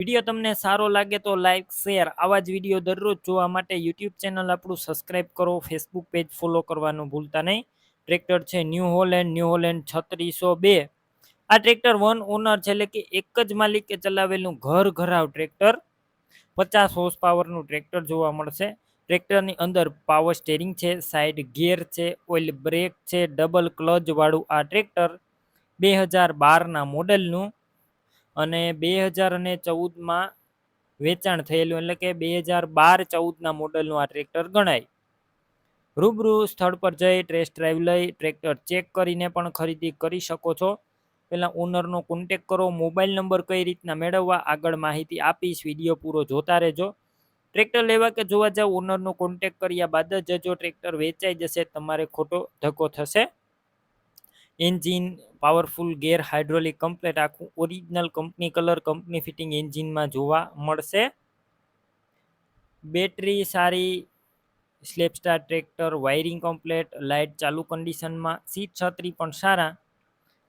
Video તમને સારો લાગે તો લાઇક શેર આવા જ વીડિયો દરરોજ જોવા માટે યુટ્યુબ ચેનલ આપણું સબસ્ક્રાઇબ કરો ફેસબુક પેજ ફોલો કરવાનું ભૂલતા નહીં. ટ્રેક્ટર છે ન્યૂ હોલેન્ડ ન્યૂ હોલેન્ડ છત્રીસો બે. આ ટ્રેક્ટર વન ઓનર છે એટલે કે એક જ માલિકે ચલાવેલું ઘર ઘરાવ ટ્રેક્ટર પચાસ હોર્સ પાવરનું ટ્રેક્ટર જોવા મળશે. ટ્રેક્ટરની અંદર પાવર સ્ટેરિંગ છે સાઈડ ગિયર છે ઓઇલ બ્રેક છે ડબલ ક્લચવાળું આ ટ્રેક્ટર બે હજાર બારના મોડેલનું અને બે હજાર અને ચૌદમાં વેચાણ થયેલું, એટલે કે બે હજાર બાર ચૌદના મોડલનું આ ટ્રેક્ટર ગણાય. રૂબરૂ સ્થળ પર જઈ ટેસ્ટ ડ્રાઈવ લઈ, ટ્રેક્ટર ચેક કરીને પણ ખરીદી કરી શકો છો. પહેલાં ઓનરનો કોન્ટેક કરો મોબાઈલ નંબર કઈ રીતના મેળવવા, આગળ માહિતી આપીશ, વીડિયો પૂરો જોતા રહેજો. ટ્રેક્ટર લેવા કે જોવા જાવ ઓનરનો કોન્ટેક કર્યા બાદ જ જો ટ્રેક્ટર વેચાઈ જશે, તમારે ખોટો ધક્કો થશે. Engine, powerful, gear hydraulic, complete આખું original company, colour company fitting એન્જિનમાં જોવા મળશે. બેટરી સારી, self starter tractor, wiring complete, light ચાલુ કન્ડિશનમાં, સીટ છત્રી પણ સારા.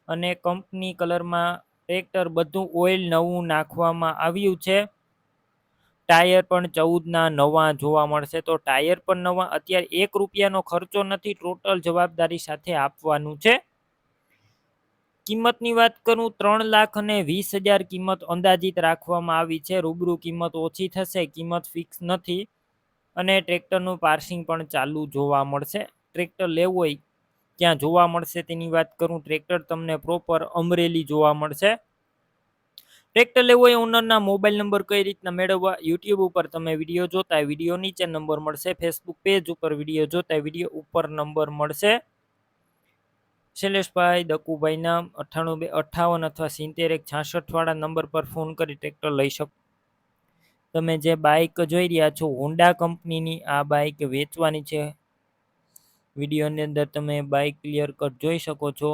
અને કંપની કલરમાં ટ્રેક્ટર બધું ઓઇલ નવું નાખવામાં આવ્યું છે. ટાયર પણ ચૌદના નવા જોવા મળશે. તો ટાયર પણ નવા, અત્યારે એક રૂપિયાનો ખર્ચો નથી, ટોટલ જવાબદારી સાથે આપવાનું છે. કિંમતની વાત કરું, ત્રણ લાખ અને વીસ હજાર કિંમત અંદાજિત રાખવામાં આવી છે. રૂબરૂ કિંમત ઓછી થશે, કિંમત ફિક્સ નથી અને ટ્રેક્ટરનું પાર્સિંગ પણ ચાલુ જોવા મળશે. ટ્રેક્ટર લેવું હોય ક્યાં જોવા મળશે તેની વાત કરું, ટ્રેક્ટર તમને પ્રોપર અમરેલી જોવા મળશે. ટ્રેક્ટર લેવું હોય, ઓનરના મોબાઈલ નંબર કઈ રીતના મેળવવા, યુટ્યુબ ઉપર તમે વીડિયો જોતા વીડિયો નીચે નંબર મળશે, ફેસબુક પેજ ઉપર વીડિયો જોતા વીડિયો ઉપર નંબર મળશે. શૈલેષભાઈ દકુભાઈના અઠ્ઠાણું બે અઠ્ઠાવન અથવા સિત્તેર એક છાસઠવાળા નંબર પર ફોન કરી ટ્રેક્ટર લઈ શકો. તમે જે બાઇક જોઈ રહ્યા છો હોન્ડા કંપનીની આ બાઇક વેચવાની છે. વિડીયોની અંદર તમે બાઇક ક્લિયર કટ જોઈ શકો છો.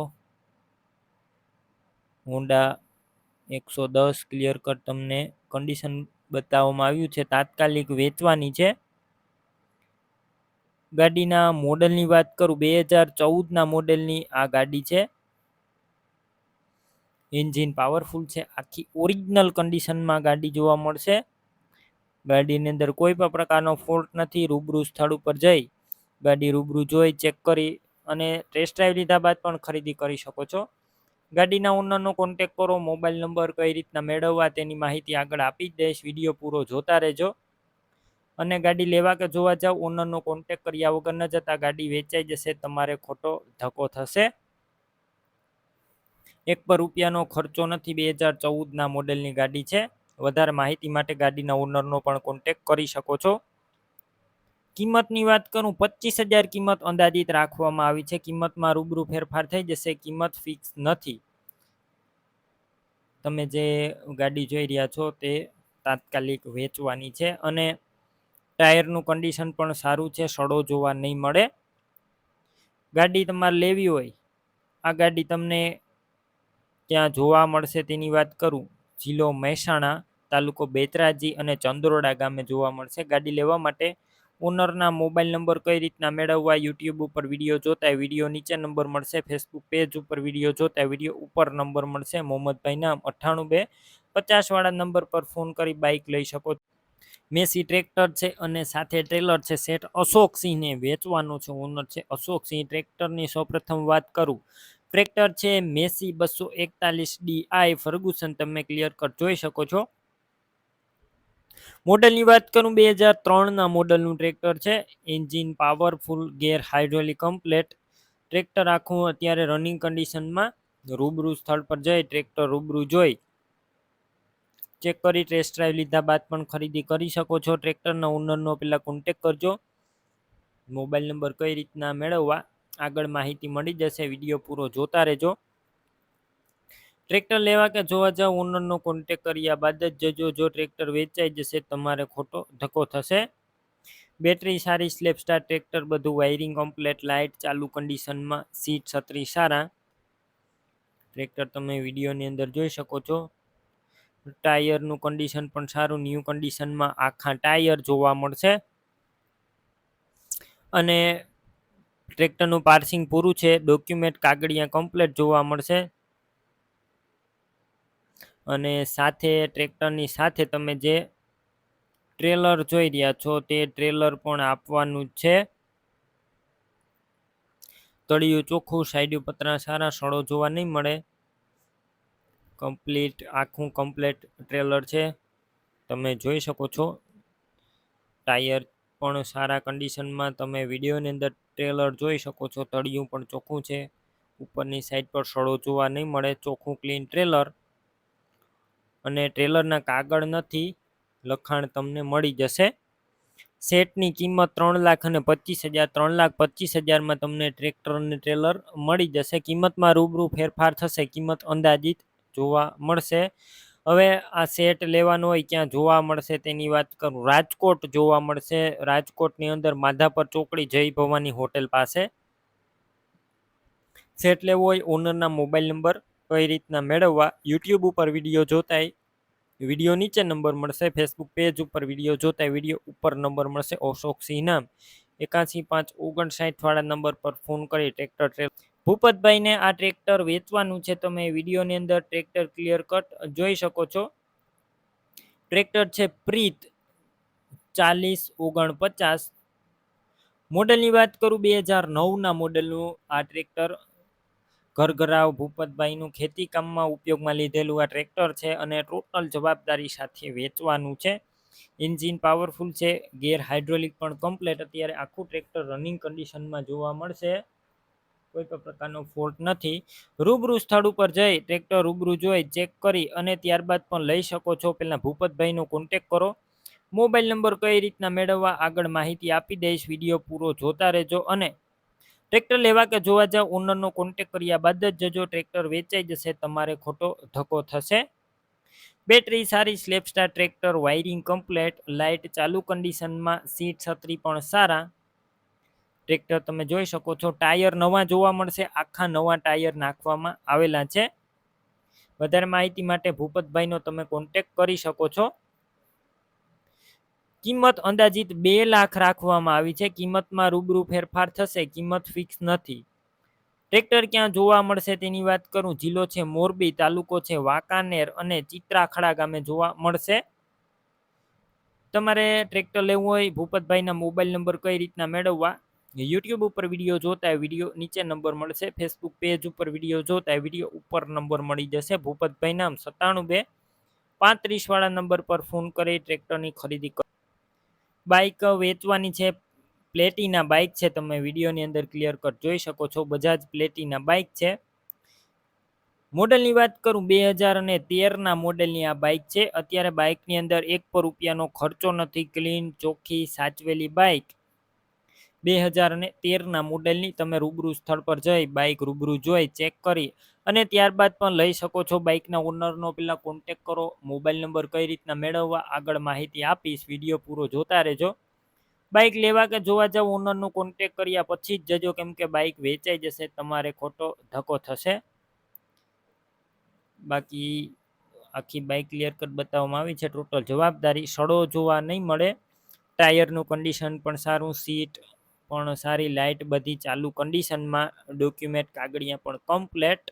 હોન્ડા એકસો દસ ક્લિયર કટ તમને કન્ડિશન બતાવવામાં આવ્યું છે, તાત્કાલિક વેચવાની છે. ગાડીના મોડલની વાત કરું, બે હજાર ચૌદના મોડેલની આ ગાડી છે. એન્જિન પાવરફુલ છે, આખી ઓરિજિનલ કન્ડિશનમાં ગાડી જોવા મળશે. ગાડીની અંદર કોઈ પણ પ્રકારનો ફોલ્ટ નથી, રૂબરૂ સ્થળ ઉપર જઈ ગાડી રૂબરૂ જોઈ, ચેક કરી અને ટેસ્ટ ડ્રાઈવ લીધા બાદ પણ ખરીદી કરી શકો છો. ગાડીના ઓનરનો કોન્ટેક કરો, મોબાઈલ નંબર કઈ રીતના મેળવવા તેની માહિતી આગળ આપી જ દઈશ. વીડિયો પૂરો જોતા રહેજો. અને ગાડી લેવા કે જોવા જાવ ઓનરનો કોન્ટેક કર્યા વગર ન જતા ગાડી વેચાઈ જશે, તમારે ખોટો ધક્કો થશે. એક પર રૂપિયાનો ખર્ચો નથી, બે હજાર ચૌદના મોડેલની ગાડી છે. વધારે માહિતી માટે ગાડીના ઓનરનો પણ કોન્ટેક કરી શકો છો. કિંમતની વાત કરું, પચીસ હજાર કિંમત અંદાજિત રાખવામાં આવી છે. કિંમતમાં રૂબરૂ ફેરફાર થઈ જશે, કિંમત ફિક્સ નથી. તમે જે ગાડી જોઈ રહ્યા છો, તે તાત્કાલિક વેચવાની છે અને ટાયરનું કન્ડિશન પણ સારું છે, સડો જોવા નહીં મળે. ગાડી તમારે લેવી હોય, આ ગાડી તમને ત્યાં જોવા મળશે તેની વાત કરું. જિલ્લો મહેસાણા તાલુકો બેતરાજી અને ચંદ્રોડા ગામે જોવા મળશે ગાડી લેવા માટે. ઓનરના મોબાઈલ નંબર કઈ રીતના મેળવવા, યુટ્યુબ ઉપર વીડિયો જોતા વીડિયો નીચે નંબર મળશે, ફેસબુક પેજ ઉપર વીડિયો જોતા વીડિયો ઉપર નંબર મળશે. મોહમ્મદભાઈ નામ અઠ્ઠાણું બે પચાસવાળા નંબર પર ફોન કરી બાઇક લઈ શકો મેસી ટ્રેક્ટર છે અને સાથે ટ્રેલર છે. સેટ અશોકસિંહને વેચવાનો છે ઓનર છે. અશોકસિંહ ટ્રેક્ટરની સૌપ્રથમ વાત કરું. ટ્રેક્ટર છે મેસી બસો એકતાલીસ ડી આઈ. ફર્ગુસન, તમે ક્લિયર કટ જોઈ શકો છો. મોડલની વાત કરું, બે હજાર ત્રણના મોડલનું ટ્રેક્ટર છે. Engine powerful, gear hydraulic, complete. Tractor આખું અત્યારે રનિંગ કન્ડિશનમાં રૂબરૂ સ્થળ પર જઈ, ટ્રેક્ટર રૂબરૂ જોઈ. ચેક કરી ટેસ્ટ ડ્રાઈવ લીધા બાદ પણ ખરીદી કરી શકો છો. ટ્રેક્ટરના ઓનરનો પહેલાં કોન્ટેક કરજો. મોબાઈલ નંબર કઈ રીતના મેળવવા, આગળ માહિતી મળી જશે. વીડિયો પૂરો જોતા રહેજો. ટ્રેક્ટર લેવા કે જોવા જાવ ઓનરનો કોન્ટેક કર્યા બાદ જ જજો. જો ટ્રેક્ટર વેચાઈ જશે, તમારે ખોટો ધક્કો થશે. બેટરી સારી સ્લેપ સ્ટાર ટ્રેક્ટર, બધું વાયરિંગ કમ્પ્લેટ લાઇટ ચાલુ કન્ડિશનમાં સીટ છત્રી સારા. ટ્રેક્ટર તમે વિડીયોની અંદર જોઈ શકો છો. ટાયરનું કન્ડિશન પણ સારું ન્યૂ કન્ડિશનમાં આખા ટાયર જોવા મળશે. અને ટ્રેક્ટરનું પાર્સિંગ પૂરું છે ડોક્યુમેન્ટ કાગળિયા કમ્પ્લેટ જોવા મળશે. અને સાથે ટ્રેક્ટરની સાથે તમે જે ટ્રેલર જોઈ રહ્યા છો, તે ટ્રેલર પણ આપવાનું છે. તળિયું ચોખ્ખું, સાઈડ પતરા સારા સડો જોવા નહીં મળે. કમ્પ્લીટ, આખું કમ્પ્લેટ ટ્રેલર છે. તમે જોઈ શકો છો. ટાયર પણ સારા કન્ડિશનમાં તમે વિડીયોની અંદર ટ્રેલર જોઈ શકો છો. તળિયું પણ ચોખ્ખું છે. ઉપરની સાઈડ પર સડો જોવા નહીં મળે. ચોખ્ખું ક્લીન ટ્રેલર. અને ટ્રેલરના કાગળ નથી. લખાણ તમને મળી જશે. સેટની કિંમત ત્રણ લાખ અને પચીસ હજાર. ત્રણ લાખ પચીસ હજારમાં તમને ટ્રેક્ટર અને ટ્રેલર મળી જશે. કિંમતમાં રૂબરૂ ફેરફાર થશે. કિંમત અંદાજિત જોવા મળશે. હવે આ સેટ લેવાનો હોય ક્યાં જોવા મળશે તેની વાત કરું. રાજકોટ જોવા મળશે. રાજકોટની અંદર માધાપર ચોકડી જય ભવાની હોટેલ પાસે. સેટ લેવો હોય ઓનરના મોબાઈલ નંબર કઈ રીતના મેળવવા યુટ્યુબ ઉપર વીડિયો જોતાય વીડિયો નીચે નંબર મળશે. ફેસબુક પેજ ઉપર વીડિયો જોતાય વીડિયો ઉપર નંબર મળશે. અશોક સિંહ નામ એકાસી પાંચ ઓગણસાઠવાળા નંબર પર ફોન કરી ટ્રેક્ટર ટ્રેલ ભૂપતભાઈને આ ટ્રેક્ટર વેચવાનું છે તમે વિડીયોની અંદર ટ્રેક્ટર ક્લિયર કટ જોઈ શકો છો. ટ્રેક્ટર છે પ્રીત ચાલીસ ઓગણપચાસ. મોડલની વાત કરું બે હજાર નવના મોડલનું આ ટ્રેક્ટર. ઘરઘરાવ ભૂપતભાઈનું ખેતી કામમાં ઉપયોગમાં લીધેલું આ ટ્રેક્ટર છે અને ટોટલ જવાબદારી સાથે વેચવાનું છે. એન્જિન પાવરફુલ છે, ગેર હાઇડ્રોલિક પણ કમ્પ્લેટ. અત્યારે આખું ટ્રેક્ટર રનિંગ કન્ડિશનમાં જોવા મળશે. કોઈ પણ પ્રકારનો ફોલ્ટ નથી. રૂબરૂ સ્થળ ઉપર જઈ ટ્રેક્ટર રૂબરૂ જોઈ ચેક કરી અને ત્યારબાદ પણ લઈ શકો છો. પહેલાં ભૂપતભાઈનો કોન્ટેક કરો. મોબાઈલ નંબર કઈ રીતના મેળવવા આગળ માહિતી આપી દઈશ. વીડિયો પૂરો જોતા રહેજો અને ટ્રેક્ટર લેવા કે જોવા જાવ ઓનરનો કોન્ટેક કર્યા બાદ જ જજો. ટ્રેક્ટર વેચાઈ જશે, તમારે ખોટો ધક્કો થશે. બેટરી સારી self start tractor wiring complete light ચાલુ કન્ડિશનમાં સીટ છત્રી પણ સારા. ટ્રેક્ટર તમે જોઈ શકો છો. ટાયર નવા જોવા મળશે. આખા નવા ટાયર નાખવામાં આવેલા છે. વધારે માહિતી માટે ભૂપતભાઈનો તમે કોન્ટેક કરી શકો છો. કિંમત અંદાજિત બે લાખ રાખવામાં આવી છે. કિંમતમાં રૂબરૂ ફેરફાર થશે. કિંમત ફિક્સ નથી. ટ્રેક્ટર ક્યાં જોવા મળશે તેની વાત કરું. જિલ્લો છે મોરબી, તાલુકો છે વાંકાનેર અને ચિત્રાખડા ગામે જોવા મળશે. તમારે ટ્રેક્ટર લેવું હોય, ભૂપતભાઈના મોબાઈલ નંબર કઈ રીતના મેળવવા? યુટ્યુબ ઉપર વીડિયો જોતા વીડિયો નીચે નંબર મળશે ફેસબુક પેજ ઉપર વીડિયો જોતા વીડિયો ઉપર નંબર મળી જશે. ભૂપતભાઈ નામ સત્તાણું બે પાંત્રીસવાળા નંબર પર ફોન કરી ટ્રેક્ટરની ખરીદી કરો. બાઇક વેચવાની છે પ્લેટીના બાઇક છે, તમે વિડીયોની અંદર ક્લિયર કટ જોઈ શકો છો, બજાજ પ્લેટીના બાઇક છે. મોડલની વાત કરું, બે હજાર અને તેરના મોડલની આ બાઇક છે. અત્યારે બાઇકની અંદર એક પર રૂપિયાનો ખર્ચો નથી ક્લીન ચોખ્ખી, સાચવેલી બાઇક બે હજાર અને તેરના મોડેલની તમે રૂબરૂ સ્થળ પર જઈ બાઇક રૂબરૂ જોઈ ચેક કરી અને ત્યારબાદ પણ લઈ શકો છો બાઇકના ઓનરનો પહેલાં કોન્ટેક કરો મોબાઈલ નંબર કઈ રીતના મેળવવા આગળ માહિતી આપીશ વીડિયો પૂરો જોતા રહેજો. બાઇક લેવા કે જોવા જાવ ઓનરનો કોન્ટેક કર્યા પછી જ જજો કેમ કે બાઇક વેચાઈ જશે, તમારે ખોટો ધક્કો થશે. બાકી આખી બાઇક ક્લિયર કટ બતાવવામાં આવી છે ટોટલ જવાબદારી, સડો જોવા નહીં મળે. ટાયરનું કન્ડિશન પણ સારું સીટ પણ સારી લાઇટ બધી ચાલુ કન્ડિશનમાં ડોક્યુમેન્ટ કાગળિયા પણ કમ્પ્લેટ.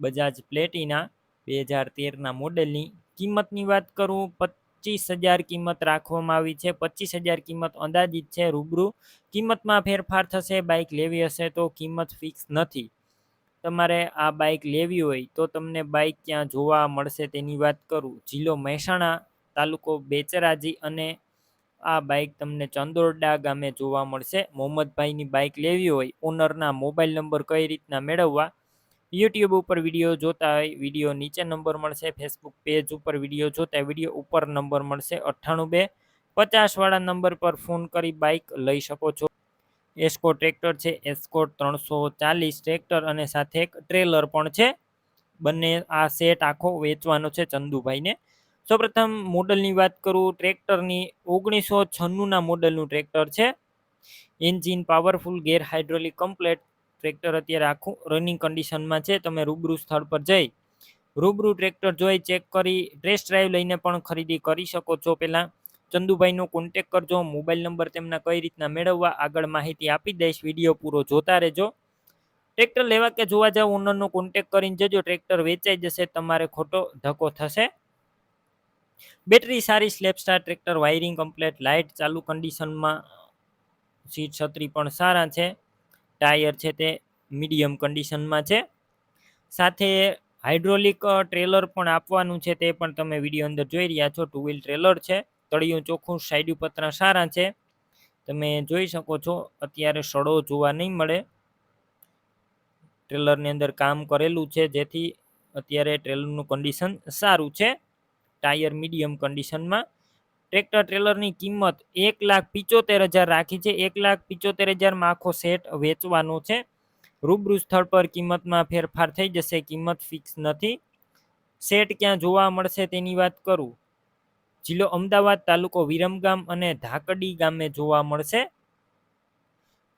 બજાજ પ્લેટીના બે હજાર તેરના મોડેલની કિંમતની વાત કરું, પચીસ હજાર કિંમત રાખવામાં આવી છે. પચીસ હજાર કિંમત અંદાજિત છે, રૂબરૂ. કિંમતમાં ફેરફાર થશે, બાઇક લેવી હશે તો કિંમત ફિક્સ નથી. તમારે આ બાઇક લેવી હોય તો તમને બાઇક ક્યાં જોવા મળશે તેની વાત કરું. જિલ્લો મહેસાણા તાલુકો બેચરાજી અને આ બાઇક તમને ચંદોરડા ગામે જોવા મળશે. મોહમ્મદભાઈની બાઇક લેવી હોય, ઓનરના મોબાઈલ નંબર કઈ રીતના મેળવવા? યુટ્યુબ ઉપર વીડિયો જોતા હોય, વીડિયો નીચે નંબર મળશે. ફેસબુક પેજ ઉપર વીડિયો જોતા વીડિયો ઉપર નંબર મળશે અઠ્ઠાણું બે. પચાસવાળા નંબર પર ફોન કરી બાઇક લઈ શકો છો. એસ્કો ટ્રેક્ટર છે એસ્કોટ ત્રણસો ચાલીસ ટ્રેક્ટર અને સાથે એક ટ્રેલર પણ છે. બંને આ સેટ આખો વેચવાનો છે ચંદુભાઈને. સૌપ્રથમ મોડલની વાત કરું, ટ્રેક્ટરની ઓગણીસો છન્નુંના મોડલનું ટ્રેક્ટર છે. Engine powerful, gear hydraulic, complete tractor અત્યારે આખું રનિંગ કન્ડિશનમાં છે. તમે રૂબરૂ સ્થળ પર જઈ રૂબરૂ ટ્રેક્ટર જોઈ, ચેક કરી, ટેસ્ટ ડ્રાઈવ લઈને પણ ખરીદી કરી શકો છો. પહેલાં ચંદુભાઈનો કોન્ટેક કરજો, મોબાઈલ નંબર તેમના કઈ રીતના મેળવવા આગળ માહિતી આપી દઈશ. વીડિયો પૂરો જોતા રહેજો. ટ્રેક્ટર લેવા કે જોવા જાવ, ઓનરનો કોન્ટેક કરીને જજો. ટ્રેક્ટર વેચાઈ જશે, તમારે ખોટો ધક્કો થશે. બેટરી સારી self start tractor wiring complete light ચાલુ કન્ડિશનમાં સીટ છત્રી પણ સારા છે. ટાયર છે તે મીડિયમ કન્ડિશનમાં છે. સાથે હાઇડ્રોલિક ટ્રેલર પણ આપવાનું છે તે પણ તમે વીડિયો અંદર જોઈ રહ્યા છો. ટુ વ્હીલ ટ્રેલર છે, તળિયું ચોખ્ખું સાઈડ પતરા સારા છે. તમે જોઈ શકો છો, અત્યારે સડો જોવા નહીં મળે. ટ્રેલરની અંદર કામ કરેલું છે, જેથી અત્યારે ટ્રેલરનું કન્ડિશન સારું છે. ટાયર મીડિયમ કન્ડિશનમાં. ટ્રેક્ટર ટ્રેલરની કિંમત એક લાખ પિચોતેર હજાર રાખી છે. એક લાખ પિચોતેર હજારમાં આખો સેટ વેચવાનો છે. રૂબરૂ સ્થળ પર કિંમતમાં ફેરફાર થઈ જશે. કિંમત ફિક્સ નથી. સેટ ક્યાં જોવા મળશે તેની વાત કરું. જિલ્લો અમદાવાદ તાલુકો વિરમગામ અને ધાકડી ગામે જોવા મળશે.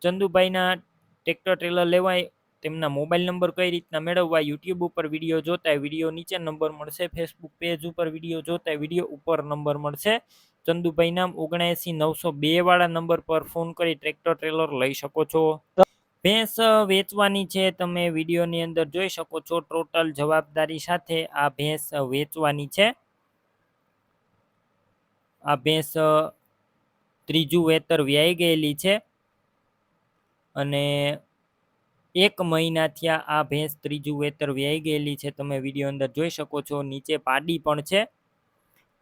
ચંદુભાઈના ટ્રેક્ટર ટ્રેલર લેવાય તેમના મોબાઈલ નંબર કઈ રીતના મેળવવા, યુટ્યુબ ઉપર વીડિયો જોતા વીડિયો નીચે નંબર મળશે, ફેસબુક પેજ ઉપર વીડિયો જોતા વીડિયો ઉપર નંબર મળશે. ચંદુભાઈ નામ ઓગણએંસી નવસો બે વાળા નંબર પર ફોન કરી ટ્રેક્ટર ટ્રેલર લઈ શકો છો. ભેંસ વેચવાની છે, તમે વિડીયોની અંદર જોઈ શકો છો, ટોટલ જવાબદારી સાથે આ ભેંસ વેચવાની છે. આ ભેંસ ત્રીજું વેતર વ્યાઈ ગયેલી છે. અને એક મહિનાથી આ ભેંસ ત્રીજું વેતર વ્યાઈ ગયેલી છે. તમે વીડિયો અંદર જોઈ શકો છો. નીચે પાડી પણ છે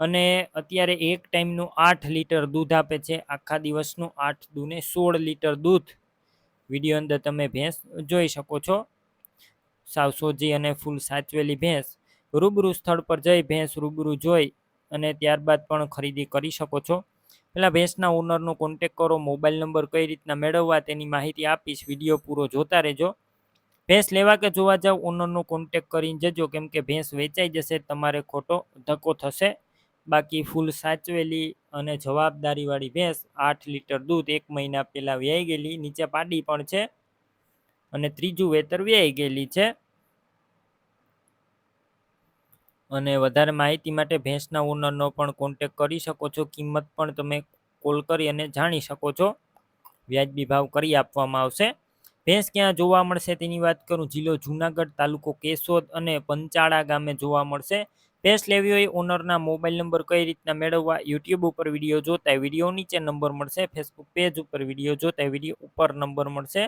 અને અત્યારે એક ટાઈમનું આઠ લીટર દૂધ આપે છે. આખા દિવસનું આઠ દૂને સોળ લીટર દૂધ વીડિયો અંદર તમે ભેંસ જોઈ શકો છો. સાવ સોજી અને ફૂલ સાચવેલી ભેંસ રૂબરૂ સ્થળ પર જઈ ભેંસ રૂબરૂ જોઈ અને ત્યારબાદ પણ ખરીદી કરી શકો છો. પેલા ભેંસના ઓનરનો કોન્ટેક કરો મોબાઈલ નંબર કઈ રીતના મેળવવા તેની માહિતી આપીશ વીડિયો પૂરો જોતા રહેજો. ભેંસ લેવા કે જોવા જાવ ઓનરનો કોન્ટેક કરીને જજો, કેમ કે ભેંસ વેચાઈ જશે, તમારે ખોટો ધક્કો થશે. બાકી ફૂલ સાચવેલી અને જવાબદારીવાળી ભેંસ, આઠ લીટર દૂધ એક મહિના પહેલાં વ્યાઈ ગયેલી, નીચે પાડી પણ છે. અને ત્રીજું વેતર વ્યાઈ ગયેલી છે. અને વધારે માહિતી માટે ભેંસના ઓનરનો પણ કોન્ટેક કરી શકો છો. કિંમત પણ તમે કોલ કરી અને જાણી શકો છો. વ્યાજબી ભાવ કરી આપવામાં આવશે. ભેંસ ક્યાં જોવા મળશે તેની વાત કરું. જિલ્લો જુનાગઢ, તાલુકો કેશોદ અને પંચાળા ગામે જોવા મળશે. ભેંસ લેવી હોય ઓનરના મોબાઈલ નંબર કઈ રીતના મેળવવા યુટ્યુબ ઉપર વીડિયો જોતા વીડિયો નીચે નંબર મળશે. ફેસબુક પેજ ઉપર વીડિયો જોતા વીડિયો ઉપર નંબર મળશે.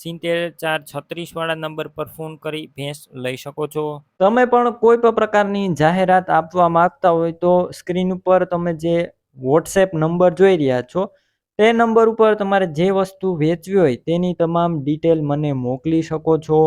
સિત્તેર ચાર છત્રીસ વાળા નંબર પર ફોન કરી ભેંસ લઈ શકો છો. તમે પણ કોઈ પણ પ્રકારની જાહેરાત આપવા માંગતા હોય તો સ્ક્રીન ઉપર તમે જે વોટ્સએપ નંબર જોઈ રહ્યા છો, તે નંબર ઉપર તમારે જે વસ્તુ વેચવી હોય તેની તમામ ડિટેલ મને મોકલી શકો છો.